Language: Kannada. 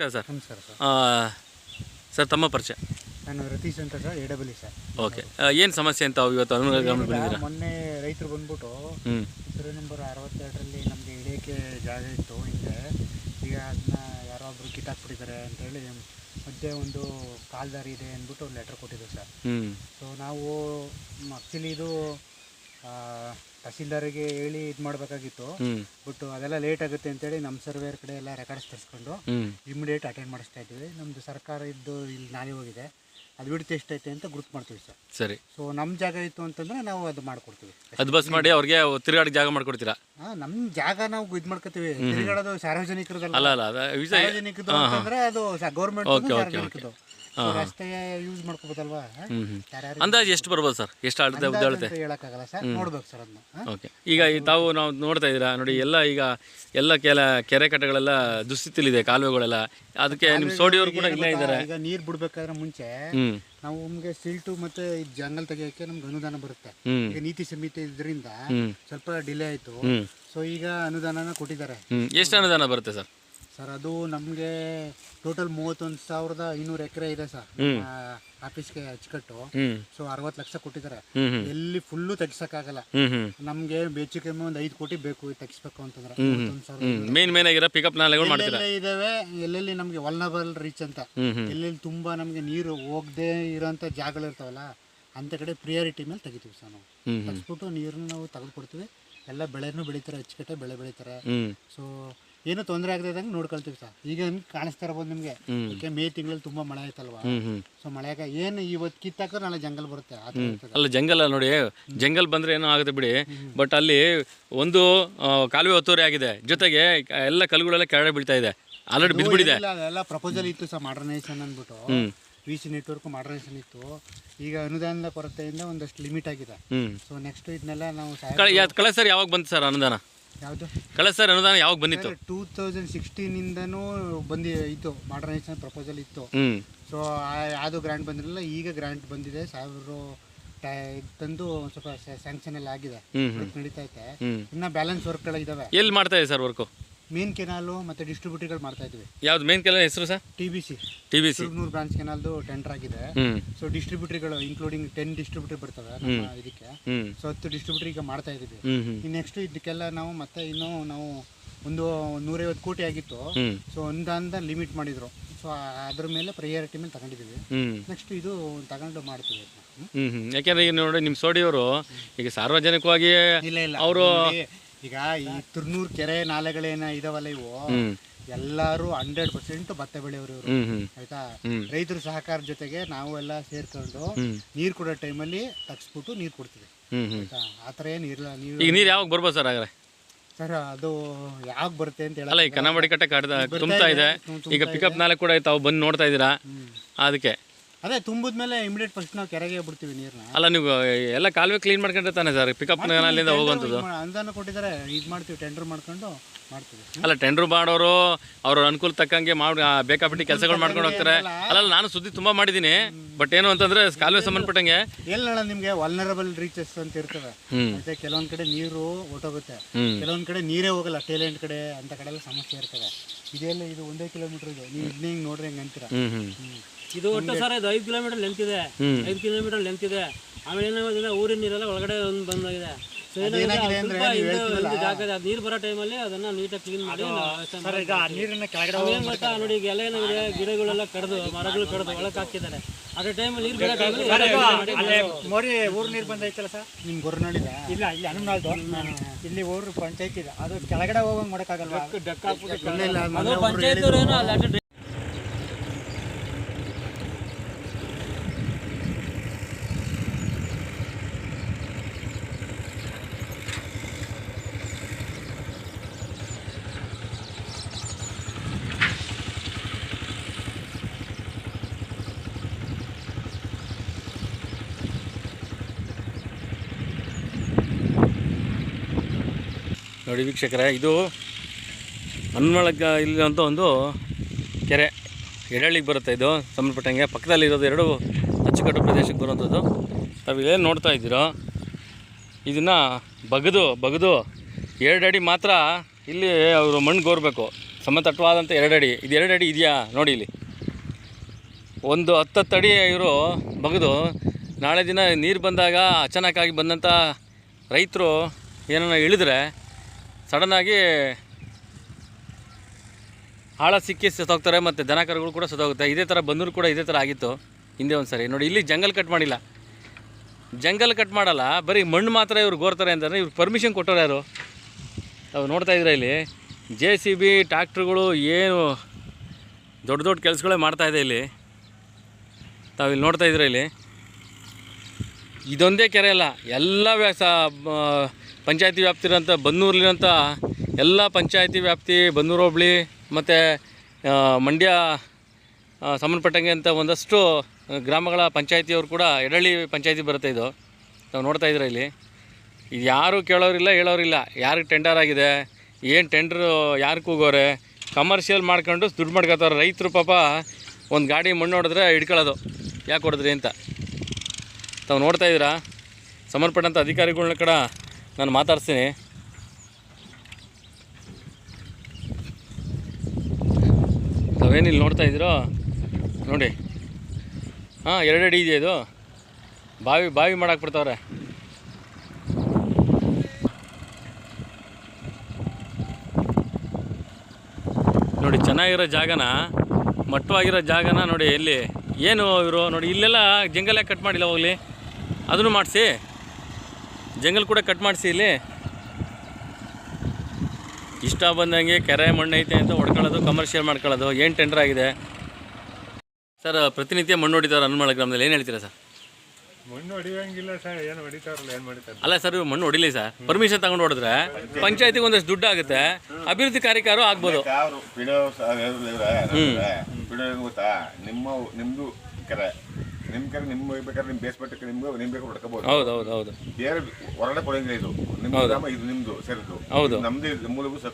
ನಮಸ್ಕಾರ ಸರ್. ನಮಸ್ಕಾರ ಸರ್. ಆ, ಸರ್ ತಮ್ಮ ಪರಿಚಯ. ನಾನು ರತೀಶ್ ಅಂತ sir A W sir. Okay. ಏನು ಸಮಸ್ಯೆ ಅಂತ ಇವತ್ತು ಬಂದಿದ್ದೀರಾ? ಮೊನ್ನೆ ರೈತರು ಬಂದ್ಬಿಟ್ಟು ಹ್ಞೂ ನಂಬರ್ ಅರವತ್ತೆರಡರಲ್ಲಿ ನಮಗೆ ಇಳಿಯೋಕ್ಕೆ ಜಾಗ ಇತ್ತು ಹಿಂದೆ. ಈಗ ಅದನ್ನ ಯಾರೋ ಒಬ್ರು ಕಿತ್ತಾಕ್ಬಿಟ್ಟಿದ್ದಾರೆ ಅಂತೇಳಿ ಮಧ್ಯೆ ಒಂದು ಕಾಲ್ದಾರಿ ಇದೆ ಅಂದ್ಬಿಟ್ಟು ಲೆಟ್ರ್ ಕೊಟ್ಟಿದ್ದೆ ಸರ್. ಹ್ಞೂ ಸೊ ನಾವು ಆ್ಯಕ್ಚುಲಿ ಇದು ಆ, ತಹಸೀಲ್ದಾರಿಗೆ ಹೇಳಿ ಇದು ಮಾಡಬೇಕಾಗಿತ್ತು. ಬಟ್ ಅದೆಲ್ಲ ಲೇಟ್ ಆಗುತ್ತೆ ಅಂತೇಳಿ ನಮ್ಮ ಸರ್ವೇರ್ ಕಡೆ ಎಲ್ಲ ರೆಕಾರ್ಡ್ಸ್ ತರಿಸ್ಕೊಂಡು ಇಮಿಡಿಯೇಟ್ ಅಟೆಂಡ್ ಮಾಡಿಸ್ತಾ ಇದ್ದೀವಿ. ನಮ್ಮದು ಸರ್ಕಾರ ಇದ್ದು ಇಲ್ಲಿ ನಾಳೆ ಹೋಗಿದೆ. ಅದು ಬಿಡ್ತು ಎಷ್ಟೈತೆ ಅಂತ ಗುರುತು ಮಾಡ್ತೀವಿ ಸರ್. ಸರಿ. ಸೊ ನಮ್ಮ ಜಾಗ ಇತ್ತು ಅಂತಂದ್ರೆ ನಾವು ಅದು ಮಾಡ್ಕೊಡ್ತೀವಿ. ಅದು ಬಸ್ ಮಾಡಿ ಅವ್ರಿಗೆ ತಿರುಗಾಡಕ್ಕೆ ಜಾಗ ಮಾಡ್ಕೊಡ್ತೀರಾ? ಹಾ, ನಮ್ಮ ಜಾಗ ನಾವು ಇದು ಮಾಡ್ಕೊತೀವಿ. ತಿರುಗಾಡೋದು ಸಾರ್ವಜನಿಕರದಲ್ಲ. ಅಲ್ಲ ಅಲ್ಲ ಅಂತಂದ್ರೆ ಅದು ಗೌರ್ಮೆಂಟ್ ರಸ್ತೆ ಯೂಸ್ ಮಾಡ್ಕೋಬೋದಲ್ವಾ? ಅಂದಾಜು ಎಷ್ಟು ಬರ್ಬೋದು ಸರ್? ಎಷ್ಟು ಅಳತೆ ಹೇಳಕ್ಕಾಗಲ್ಲ ಸರ್. ನೋಡ್ಬೇಕು ಸರ್ ಅದನ್ನ ಓಕೆ. ಈಗ ಈ ತಾವು ನಾವು ನೋಡ್ತಾ ಇದ್ದೀರಾ ನೋಡಿ ಎಲ್ಲ ಈಗ ಎಲ್ಲ ಕೆಲ ಕೆರೆ ಕಟ್ಟೆಗಳೆಲ್ಲ ದುಸ್ಥಿತಿಲಿದೆ ಕಾಲುವೆಗಳೆಲ್ಲ. ಅದಕ್ಕೆ ನಿಮ್ಮ ಸೋಡಿಯವರು ಕೂಡ ಇಲ್ಲ ಇದ್ದಾರೆ. ಈಗ ನೀರು ಬಿಡ್ಬೇಕಾದ್ರೆ ಮುಂಚೆ ನಾವು ನಮ್ಗೆ ಸಿಲ್ಟು ಮತ್ತೆ ಈ ಜಂಗಲ್ ತೆಗಿಯೋಕ್ಕೆ ನಮ್ಗೆ ಅನುದಾನ ಬರುತ್ತೆ. ಈಗ ನೀತಿ ಸಮಿತಿ ಇದ್ರಿಂದ ಸ್ವಲ್ಪ ಡಿಲೇ ಆಯ್ತು. ಸೊ ಈಗ ಅನುದಾನನ ಕೊಟ್ಟಿದ್ದಾರೆ. ಎಷ್ಟು ಅನುದಾನ ಬರುತ್ತೆ ಸರ್? ಸರ್ ಅದು ನಮಗೆ ಟೋಟಲ್ ಮೂವತ್ತೊಂದು ಸಾವಿರದ ಐನೂರು ಎಕರೆ ಇದೆ ಸರ್. ಆಫೀಸ್ ಆಫೀಸ್ಗೆ ಅಚ್ಚುಕಟ್ಟು. ಸೊ ಅರವತ್ತು ಲಕ್ಷ ಕೊಟ್ಟಿದ್ದಾರೆ. ಎಲ್ಲಿ ಫುಲ್ಲು ತೆಗ್ಸಕ್ಕಾಗಲ್ಲ. ನಮ್ಗೆ ಹೆಚ್ಚು ಕಮ್ಮಿ ಒಂದು ಐದು ಕೋಟಿ ಬೇಕು ತೆಗ್ಸ್ಬೇಕು ಅಂತಂದ್ರೆ. ಮೇನ್ ಮೇನ್ ಆಗಿರೋ ಪಿಕಪ್ ಇದಾವೆ ಎಲ್ಲೆಲ್ಲಿ ನಮ್ಗೆ ವಲ್ನಬಲ್ ರೀಚ್ ಅಂತ. ಎಲ್ಲೆಲ್ಲಿ ತುಂಬಾ ನಮ್ಗೆ ನೀರು ಹೋಗದೆ ಇರೋಂಥ ಜಾಗಗಳಿರ್ತಾವಲ್ಲ ಅಂತ ಕಡೆ ಪ್ರಿಯಾರಿಟಿ ಮೇಲೆ ತೆಗಿತೀವಿ ಸರ್ ನಾವು. ತೆಗೆಸ್ಬಿಟ್ಟು ನೀರನ್ನು ನಾವು ತೆಗೆದುಕೊಡ್ತೀವಿ. ಎಲ್ಲ ಬೆಳೆನೂ ಬೆಳಿತಾರೆ ಅಚ್ಚುಕಟ್ಟೆ ಬೆಳೆ ಬೆಳಿತಾರೆ. ಸೊ ಏನು ತೊಂದರೆ ಆಗದಂಗೆ ನೋಡ್ಕೊಳ್ತೀವಿ ಸರ್. ಈಗ ನಿಮ್ಗೆ ಕಾಣಿಸ್ತಾ ಇರ್ಬೋದು ನಿಮಗೆ. ಯಾಕೆ ಮೇ ತಿಂಗಳಲ್ಲಿ ತುಂಬಾ ಮಳೆ ಆಯ್ತಲ್ವಾ? ಸೊ ಮಳೆಗ ಏನು ಇವತ್ತು ಕಿತ್ತಾಕ ನಾಳೆ ಜಂಗಲ್ ಬರುತ್ತೆ ಆ ಥರ ಇರ್ತದೆ. ಅಲ್ಲ ಜಂಗಲ್ ಅಲ್ಲ ನೋಡಿ ಜಂಗಲ್ ಬಂದ್ರೆ ಏನೋ ಆಗುತ್ತೆ ಬಿಡಿ. ಬಟ್ ಅಲ್ಲಿ ಒಂದು ಆ, ಕಾಲುವೆ ಒತ್ತುವರಿ ಆಗಿದೆ. ಜೊತೆಗೆ ಎಲ್ಲ ಕಲ್ಲುಗಳೆಲ್ಲ ಕೆಳಗೆ ಬೀಳ್ತಾ ಇದೆ. ಆಲ್ರೆಡಿ ಬಿದ್ದುಬಿಟ್ಟಿದೆ. ಇಲ್ಲ ಅದೆಲ್ಲ ಪ್ರಪೋಸಲ್ ಇತ್ತು ಸರ್ ಮಾಡರ್ನೈಸೇಷನ್ ಅಂದ್ಬಿಟ್ಟು. ವಿ ಸಿ ನೆಟ್ವರ್ಕ್ ಮಾಡರ್ನೈಸೇಷನ್ ಇತ್ತು. ಈಗ ಅನುದಾನದ ಕೊರತೆಯಿಂದ ಒಂದಷ್ಟು ಲಿಮಿಟ್ ಆಗಿದೆ. ಹ್ಮ್. ಸೊ ನೆಕ್ಸ್ಟ್ ಇದನ್ನೆಲ್ಲ ನಾವು ಸಹಾಯ ಕಳೆ ಸರ್ ಯಾವಾಗ ಬಂತು ಸರ್ ಅನುದಾನ? ಯಾವುದು? ಕಳೆ ಸರ್ ಅನುದಾನ ಯಾವಾಗ ಬಂದಿತ್ತು? ಟೂ ತೌಸಂಡ್ ಸಿಕ್ಸ್ಟೀನಿಂದನೂ ಬಂದಿ ಇತ್ತು ಮಾಡರ್ನೈಸೇಷನ್ ಪ್ರಪೋಸಲ್ ಇತ್ತು. ಸೊ ಯಾವುದು ಗ್ರಾಂಟ್ ಬಂದಿರಲಿಲ್ಲ. ಈಗ ಗ್ರಾಂಟ್ ಬಂದಿದೆ. ಸಾವಿರ ತಂದು ಸ್ವಲ್ಪ ಸ್ಯಾಂಕ್ಷನ್ ಎಲ್ಲ ಆಗಿದೆ. ಹ್ಮ್ ನಡೀತಾ ಐತೆ. ಹ್ಮ್. ಇನ್ನ ಬ್ಯಾಲೆನ್ಸ್ ವರ್ಕ್ಗಳಿದಾವೆ ಎಲ್ಲಿ ಮಾಡ್ತಾ ಇದೆ ಸರ್ ವರ್ಕು ಮೇನ್ ಕೆನಾಲು ಮತ್ತೆ ಡಿಸ್ಟ್ರಿಬ್ಯೂಟರ್ಗಳು ಮಾಡ್ತಾ ಇದ್ವಿ. ಯಾವ್ದು ಮೇನ್ ಕೆಲ ಹೆಸರು sir? T B C. T B C. Branch ಕೆನಾಲ್ದು tender ಆಗಿದೆ. ಸೊ ಡಿಸ್ಟ್ರಿಬ್ಯೂಟರ್ಗಳು ಇನ್ಕ್ಲೂಡಿಂಗ್ ಟೆನ್ ಡಿಸ್ಟ್ರಿಬ್ಯೂಟರ್ ಬರ್ತವೆ ನಮ್ಮ ಇದಕ್ಕೆ. ಸೊ ಹತ್ತು ಡಿಸ್ಟ್ರಿಬ್ಯೂಟರ್ ಈಗ ಮಾಡ್ತಾ ಈ ನೆಕ್ಸ್ಟ್ ಇದಕ್ಕೆಲ್ಲ ನಾವು ಮತ್ತೆ ಇನ್ನೂ ನಾವು ಒಂದು ನೂರೈವತ್ತು ಕೋಟಿ ಆಗಿತ್ತು. ಸೊ ಒಂದಂದ ಲಿಮಿಟ್ ಮಾಡಿದ್ರು. ಸೊ ಅದ್ರ ಮೇಲೆ ಪ್ರಯಾರಿಟಿ ಮೇಲೆ ತಗೊಂಡಿದ್ದೀವಿ. ನೆಕ್ಸ್ಟ್ ಇದು ತಗೊಂಡು ಮಾಡ್ತೀವಿ ಯಾಕೆಂದ್ರೆ ಈಗ ನೋಡಿ ನಿಮ್ಮ ಸೋಡಿಯವರು ಈಗ ಸಾರ್ವಜನಿಕವಾಗಿ ಇಲ್ಲ ಇಲ್ಲ. ಅವ್ರು- ಈಗ ಈ ತುರ್ನೂರ್ ಕೆರೆ ನಾಲೆಗಳೇನ ಇದಾವಲ್ಲ ಇವು? ಎಲ್ಲಾರು ಹಂಡ್ರೆಡ್ ಪರ್ಸೆಂಟ್ ಭತ್ತ ಬೆಳೆಯವರು ಇವರು. ಆಯ್ತಾ. ರೈತರ ಸಹಕಾರ ಜೊತೆಗೆ ನಾವು ಎಲ್ಲ ಸೇರ್ಕೊಂಡು ನೀರ್ ಕೊಡೋ ಟೈಮಲ್ಲಿ ತಗ್ಸ್ಬಿಟ್ಟು ನೀರ್ ಕೊಡ್ತೀವಿ. ಆತರ ಆಯ್ತಾ? ಏನು ಇರಲ್ಲ ನೀವು ಈಗ ನೀರು ಯಾವಾಗ ಬರ್ಬೋದು ಸರ್ ಹಾಗಾದ್ರೆ? ಸರ್ ಅದು ಯಾವಾಗ ಬರುತ್ತೆ ಅಂತ ಹೇಳಲ್ಲ ಈ ಹೇಳಲ್ಲ ಕಟ್ಟೆ ಕಡ್ದ ತುಂಬ್ತಾ ಇದೆ. ಈಗ ಪಿಕಪ್ ನಾಲೆ ಕೂಡ ತಾವು ಬಂದು ನೋಡ್ತಾ ಇದ್ದೀರಾ ಹ್ಮ್. ಅದಕ್ಕೆ. ಅದೇ ತುಂಬಿದ್ಮೇಲೆ ಇಮಿಡಿಯೇಟ್ ಫಸ್ಟ್ ನಾವು ಕೆರೆಗೆ ಬಿಡ್ತೀವಿ ನೀರನ್ನ ಅಲ್ಲ ನೀವು ಎಲ್ಲ ಕಾಲುವೆ ಕ್ಲೀನ್ ಮಾಡ್ಕೊಂಡ್ರೆ ತಾನೆ ಸರ್? ಪಿಕಪ್ ಅಲ್ಲಿಂದ ಹೋಗುವಂಥದ್ದು? ಅನುದಾನ ಕೊಟ್ಟಿದ್ದಾರೆ ಇದು ಮಾಡ್ತೀವಿ ಟೆಂಡರ್ ಮಾಡ್ಕೊಂಡು ಮಾಡ್ತೀವಿ. ಅಲ್ಲ ಟೆಂಡರ್ ಮಾಡೋರು ಅವ್ರ ಅನುಕೂಲ ತಕ್ಕಂಗೆ ಮಾಡಿ ಬೇಕಾಪಟ್ಟಿ ಬೇಕಾಬಿಟ್ಟಿ ಕೆಲಸಗಳು ಮಾಡ್ಕೊಂಡು ಹೋಗ್ತಾರೆ ಅಲ್ಲ ನಾನು ಸುದ್ದಿ ತುಂಬಾ ಮಾಡಿದ್ದೀನಿ. ಬಟ್ ಏನು ಅಂತಂದ್ರೆ ಕಾಲುವೆ ಸಂಬಂಧಪಟ್ಟಂಗೆ ಎಲ್ಲ ನಿಮ್ಗೆ ವಲ್ನರಬಲ್ ರೀಚಸ್ ಅಂತ ಇರ್ತವೆ. ಮತ್ತೆ ಕೆಲವೊಂದ್ ಕಡೆ ನೀರು ಹೊಟ್ಟೋಗುತ್ತೆ ಕೆಲವೊಂದ್ ಕಡೆ ನೀರೇ ಹೋಗಲ್ಲ ಟೇಲೆಂಟ್ ಕಡೆ ಅಂತ ಕಡೆ ಎಲ್ಲ ಸಮಸ್ಯೆ ಇರ್ತವೆ. ಇದೆಲ್ಲ ಇದು ಒಂದೇ ಕಿಲೋಮೀಟರ್ ಇದೆ. ನೀವು ಇದ್ನಿಂಗ್ ಹಿಂಗೆ ನೋಡ್ರಿ ಹೆಂಗೆ ಅಂತೀರಾ. ಇದು ಒಟ್ಟು ಸರ್ ಇದು ಐದು ಕಿಲೋಮೀಟರ್ ಲೆಂತ್ ಇದೆ. ಐದು ಕಿಲೋಮೀಟರ್ ಲೆಂತ್ ಇದೆ. ಆಮೇಲೆ ಏನಾಗೋದಿಲ್ಲ ಊರಿನ ನೀರೆಲ್ಲ ಒಳಗಡೆ ಒಂದು ಬಂದಾಗಿದೆ. ನೀರ್ ಬರೋ ಟೈಮಲ್ಲಿ ಅದನ್ನ ನೀಟಾಗಿ ಕ್ಲೀನ್ ಮಾಡಿ ಗೊತ್ತಾ? ನೋಡಿ ಈಗ ಎಲ್ಲ ಏನಾಗಿದೆ ಗಿಡಗಳೆಲ್ಲ ಕಡ್ದು ಮರಗಳು ಕಡ್ದು ಒಳಕ್ ಹಾಕಿದ್ದಾರೆ. ಅದೇ ಟೈಮಲ್ಲಿ ನೀರು ಬರೋ ಟೈಮಲ್ಲಿ ಮೋರಿ ಊರು ನೀರು ಬಂದೈತಲ್ಲ ಸರ್? ನಿಮ್ ನೋಡಿದೆ ಇಲ್ಲ ಇಲ್ಲಿ ಹನುಮನಾಳ್ದು ಇಲ್ಲಿ ಊರು ಪಂಚಾಯತ್ ಇದೆ. ಅದು ಕೆಳಗಡೆ ಹೋಗಂಗ್ ಮಾಡೋಕ್ಕಾಗಲ್ವಾ? ಡಕ್ ಹಾಕ್ಬಿಟ್ಟು ಪಂಚಾಯತ್ ನೋಡಿ ವೀಕ್ಷಕರೇ, ಇದು ಹನ್ಮಳಗ ಇಲ್ಲಿರುವಂಥ ಒಂದು ಕೆರೆ. ಎಡಳಿಗೆ ಬರುತ್ತೆ ಇದು, ಸಂಬಂಧಪಟ್ಟಂಗೆ. ಪಕ್ಕದಲ್ಲಿರೋದು ಎರಡು ಅಚ್ಚುಕಟ್ಟು ಪ್ರದೇಶಕ್ಕೆ ಬರುವಂಥದ್ದು ತಾವು ನೋಡ್ತಾ ಇದ್ದೀರೋ, ಇದನ್ನು ಬಗದು ಬಗದು ಎರಡು ಅಡಿ ಮಾತ್ರ ಇಲ್ಲಿ ಅವರು ಮಣ್ಣು ಗೋರ್ಬೇಕು. ಸಮತಟ್ವಾದಂಥ ಎರಡಡಿ. ಇದು ಎರಡಡಿ ಇದೆಯಾ? ನೋಡಿ ಇಲ್ಲಿ. ಒಂದು ಹತ್ತತ್ತು ಅಡಿ ಇವರು ಬಗೆದು. ನಾಳೆ ದಿನ ನೀರು ಬಂದಾಗ ಅಚಾನಕ್ಕಾಗಿ ಬಂದಂಥ ರೈತರು ಏನನ್ನ ಇಳಿದ್ರೆ ಸಡನ್ನಾಗಿ ಆಳ ಸಿಕ್ಕಿ ಸತ್ತೋಗ್ತಾರೆ ಮತ್ತು ದನ ಕರುಗಳು ಕೂಡ ಸತ್ತೋಗುತ್ತೆ. ಇದೇ ಥರ ಬಂದರೂ ಕೂಡ ಇದೇ ಥರ ಆಗಿತ್ತು ಹಿಂದೆ ಒಂದು ಸರಿ ನೋಡಿ, ಇಲ್ಲಿ ಜಂಗಲ್ ಕಟ್ ಮಾಡಿಲ್ಲ. ಜಂಗಲ್ ಕಟ್ ಮಾಡಲ್ಲ, ಬರೀ ಮಣ್ಣು ಮಾತ್ರ ಇವ್ರು ಗೋರ್ತಾರೆ ಅಂತಂದರೆ ಇವ್ರು ಪರ್ಮಿಷನ್ ಕೊಟ್ಟರೆ ಯಾರು? ತಾವು ನೋಡ್ತಾ ಇದ್ರೆ ಇಲ್ಲಿ? ಜೆ ಸಿ ಬಿ ಟ್ಯಾಕ್ಟ್ರುಗಳು ಏನು ದೊಡ್ಡ ದೊಡ್ಡ ಕೆಲಸಗಳೇ ಮಾಡ್ತಾಯಿದೆ ಇಲ್ಲಿ. ತಾವು ಇಲ್ಲಿ ನೋಡ್ತಾ ಇದ್ರೆ ಇಲ್ಲಿ? ಇದೊಂದೇ ಕೆರೆ ಅಲ್ಲ, ಎಲ್ಲ ವ್ಯಾ ಪಂಚಾಯತಿ ವ್ಯಾಪ್ತಿರಂಥ ಬನ್ನೂರಲ್ಲಿರೋಂಥ ಎಲ್ಲ ಪಂಚಾಯತಿ ವ್ಯಾಪ್ತಿ, ಬನ್ನೂರು ಹೋಬಳಿ ಮತ್ತು ಮಂಡ್ಯ ಸಂಬಂಧಪಟ್ಟಂಗೆ ಅಂತ ಒಂದಷ್ಟು ಗ್ರಾಮಗಳ ಪಂಚಾಯತಿಯವರು ಕೂಡ ಎಡಳ್ಳಿ ಪಂಚಾಯತಿ ಬರುತ್ತೆ ಇದು. ನಾವು ನೋಡ್ತಾ ಇದ್ರೆ ಇಲ್ಲಿ. ಇದು ಯಾರು ಕೇಳೋರಿಲ್ಲ, ಹೇಳೋರಿಲ್ಲ. ಯಾರಿಗೆ ಟೆಂಡರ್ ಆಗಿದೆ, ಏನು ಟೆಂಡ್ರು ಯಾರು ಕೂಗೋರೆ ಕಮರ್ಷಿಯಲ್ ಮಾಡ್ಕೊಂಡು ದುಡ್ಡು ಮಾಡ್ಕೊತಾರೆ ರೈತರು ಪಾಪ ಒಂದು ಗಾಡಿ ಮಣ್ಣು ಹೊಡೆದ್ರೆ ಹಿಡ್ಕೊಳ್ಳೋದು. ಯಾಕೆ ಹೊಡೆದ್ರಿ ಅಂತ. ತಾವು ನೋಡ್ತಾ ಇದ್ದೀರಾ? ಸಂಬಂಧಪಟ್ಟಂಥ ಅಧಿಕಾರಿಗಳನ್ನ ಕೂಡ ನಾನು ಮಾತಾಡ್ತೀನಿ ತಾವೇನು ಇಲ್ಲಿ ನೋಡ್ತಾ ಇದ್ದೀರೋ? ನೋಡಿ. ಹಾಂ, ಎರಡು ಅಡಿ ಇದೆಯಾ ಇದು. ಬಾವಿ ಬಾವಿ ಮಾಡಾಕ್ಬಿಡ್ತಾವ್ರೆ ನೋಡಿ, ಚೆನ್ನಾಗಿರೋ ಜಾಗನ, ಮಟ್ಟವಾಗಿರೋ ಜಾಗನ ನೋಡಿ ಎಲ್ಲಿ ಏನು ಇವರು? ನೋಡಿ, ಇಲ್ಲೆಲ್ಲ ಜಂಗಲೇ ಕಟ್ ಮಾಡಿಲ್ಲ ಹೋಗಲಿ. ಅದನ್ನು ಮಾಡಿಸಿ ಜಂಗಲ್ ಕೂಡ ಕಟ್ ಮಾಡಿಸಿ ಇಲ್ಲಿ. ಇಷ್ಟ ಬಂದಂಗೆ ಕೆರೆ ಮಣ್ಣು ಐತೆ ಅಂತ ಹೊಡ್ಕೊಳ್ಳೋದು ಕಮರ್ಷಿಯಲ್ ಮಾಡ್ಕೊಳ್ಳೋದು ಏನು ಟೆಂಡರ್ ಆಗಿದೆ? ಸರ್ ಪ್ರತಿನಿತ್ಯ ಮಣ್ಣು ಹೊಡಿತಾರೆ ಹನುಮಾಳ ಗ್ರಾಮದಲ್ಲಿ ಏನು ಹೇಳ್ತೀರಾ ಸರ್ ಮಣ್ಣು ಹೊಡಿಯೋಂಗಿಲ್ಲ ಸರ್ ಏನು ಹೊಡಿತಾರಲ್ಲ ಏನು ಮಾಡ್ತಾರೆ? ಅಲ್ಲ ಸರ್ ಮಣ್ಣು ಹೊಡಿಲಿ ಸರ್ ಪರ್ಮಿಷನ್ ತಗೊಂಡು ಹೊಡೆದ್ರೆ ಪಂಚಾಯತಿಗೆ ಒಂದಷ್ಟು ದುಡ್ಡು ಆಗುತ್ತೆ ಅಭಿವೃದ್ಧಿ ಕಾರ್ಯಕಾರು ಆಗ್ಬೋದು. ಗೊತ್ತಾ? ನಿಮ್ಮ ನಿಮ್ಮದು ಕೆರೆ. ನಿಮ್ ಕರೆ ನಿಮ್ ಬೇಕಾದ್ರೆ ನಿಮ್ ಬೇಸ್ಮೆಂಟ್ ನಿಮ್ಗೆ ನಿಮ್ ಬೇಕಾದ್ರೆ ಹೊಡ್ಕೋಬಹುದು ಹೌದು ಹೌದು ಹೌದು. ಬೇರೆ ಹೊರಗಡೆ ಕೊಡಂಗಿಲ್ಲ ಇದು. ನಿಮ್ದು ಗ್ರಾಮ ಇದು ನಿಮ್ದು ಸೇರಿದ್ದು ಹೌದು. ನಮ್ದು ಮೂಲಭೂತ